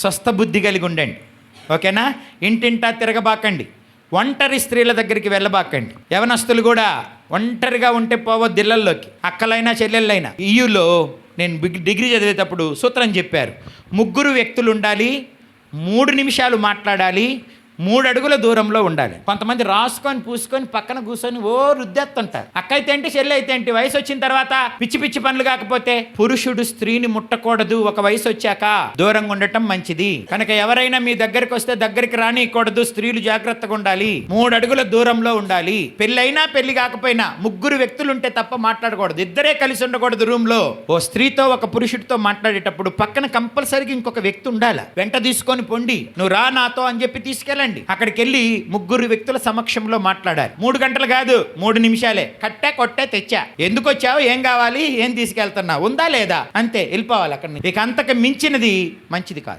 స్వస్థ బుద్ధి కలిగి ఉండండి. ఓకేనా? ఇంటింటా తిరగబాకండి. ఒంటరి స్త్రీల దగ్గరికి వెళ్ళబాకండి. యవనస్తులు కూడా ఒంటరిగా ఉంటే పోవద్దు ఇళ్ళల్లోకి. అక్కలైనా చెల్లెళ్ళైనా. ఇయులో నేను డిగ్రీ చదివేటప్పుడు సూత్రం చెప్పారు. ముగ్గురు వ్యక్తులు ఉండాలి మూడు నిమిషాలు మాట్లాడాలి మూడు అడుగుల దూరంలో ఉండాలి. కొంతమంది రాసుకొని పూసుకొని పక్కన కూర్చొని ఓ రుద్దెత్తుంటారు. అక్కైతే ఏంటి చెల్లి అయితే ఏంటి వయసు వచ్చిన తర్వాత పిచ్చి పిచ్చి పనులు కాకపోతే పురుషుడు స్త్రీని ముట్టకూడదు ఒక వయసు వచ్చాక దూరంగా ఉండటం మంచిది. కనుక ఎవరైనా మీ దగ్గరికి వస్తే దగ్గరికి రానియకూడదు స్త్రీలు జాగ్రత్తగా ఉండాలి మూడు అడుగుల దూరంలో ఉండాలి. పెళ్ళైనా పెళ్ళి కాకపోయినా ముగ్గురు వ్యక్తులు ఉంటే తప్ప మాట్లాడకూడదు. ఇద్దరే కలిసి ఉండకూడదు రూమ్లో ఓ స్త్రీతో ఒక పురుషుడితో మాట్లాడేటప్పుడు పక్కన కంపల్సరీగా ఇంకొక వ్యక్తి ఉండాలి. వెంట తీసుకొని పొండి. నువ్వు రా నాతో అని చెప్పి తీసుకెళ్ళండి. అక్కడికి వెళ్ళి ముగ్గురు వ్యక్తుల సమక్షంలో మాట్లాడారు. మూడు గంటలు కాదు మూడు నిమిషాలే. కట్టే కొట్టే తెచ్చా. ఎందుకు వచ్చావు ఏం కావాలి? ఏం తీసుకెళ్తున్నావు? ఉందా లేదా? అంతే వెళ్ళిపోవాలి అక్కడ ఇక అంతకు మించినది మంచిది కాదు.